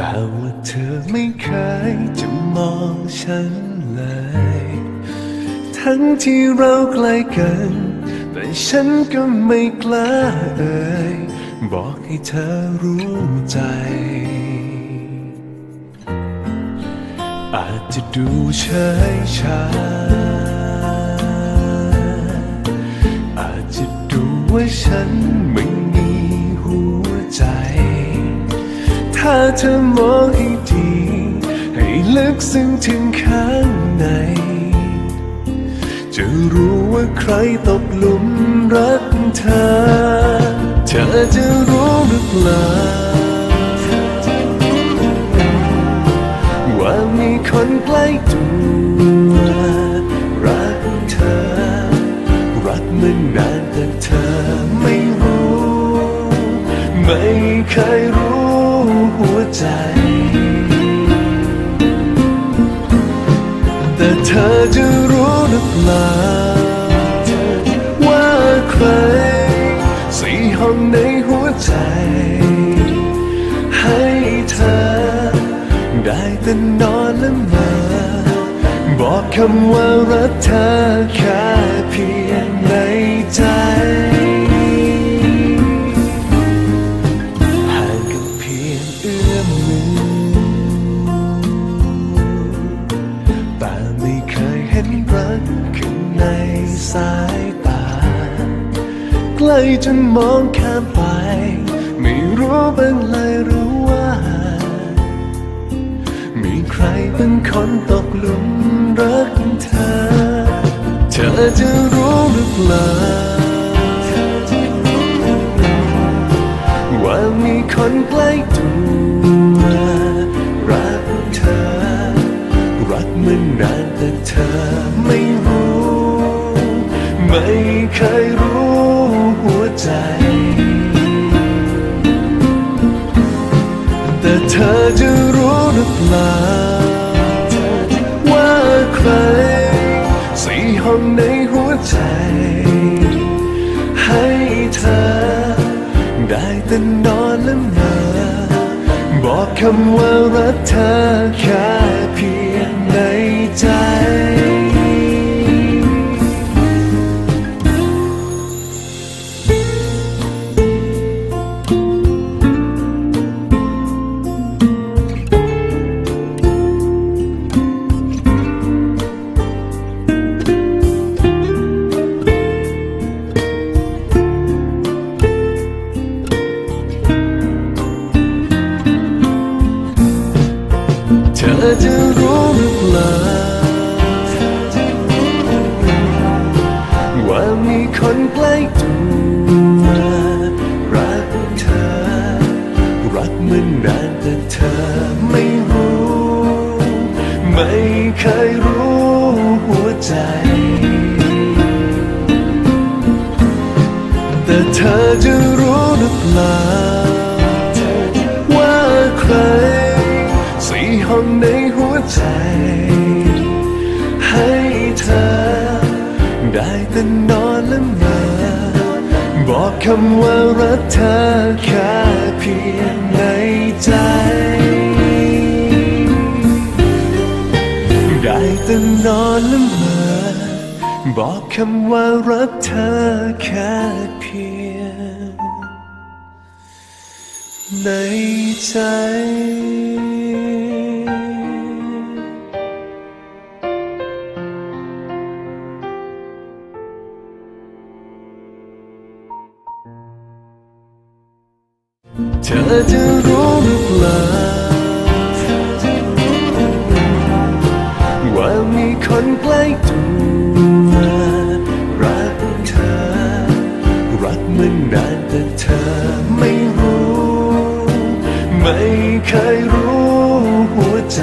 แต่ว่าเธอไม่เคยจะมองฉันเลย ทั้งที่เราใกล้กัน แต่ฉันก็ไม่กล้าเอ่ยบอกให้เธอรู้ใจ อาจจะดูเฉยชา อาจจะดูว่าฉันไม่มีหัวใจ ถ้าเธอมองให้ดี ให้ลึกซึ้งถึงข้างใน จะรู้ว่าใครตกหลุมรักเธอ เธอจะรู้หรือเปล่า ว่ามีคนใกล้ตัวรักเธอ รักมันนานแต่เธอไม่รู้ ไม่เคยรู้ หัวใจ แต่เธอจะรู้หรือเปล่าว่าใครสีห้องในหัวใจ ให้เธอ ได้แต่นอนและมา บอกคำว่ารักเธอแค่เพียง กข้างในสายตาใกล้จนมองข้ามไป ไม่รู้บ้างเลยหรือว่า มีใครเป็นคนตกหลุมรักเธอ เธอจะรู้หรือเปล่าว่ามีคนใกล้ตัว มันนานแต่เธอไม่รู้ ไม่เคยรู้หัวใจ แต่เธอจะรู้หรือเปล่าว่าใครสี่ห้องในหัวใจ ให้เธอ ได้แต่นอนและมาบอกคำว่ารักเธอ ธอจะรู้หรือเปล่าว่ามีคนใกล้ตัว ใจ ให้เธอ ได้แต่นอนและมาบอกคำว่ารักเธอแค่เพียงในใจได้แต่นอนและมาบอกคำว่ารักเธอแค่เพียงในใจ เธอจะรู้หรือเปล่าว่ามีคนใกล้ตัวรักเธอ รักมันนานแต่เธอไม่รู้ ไม่เคยรู้หัวใจ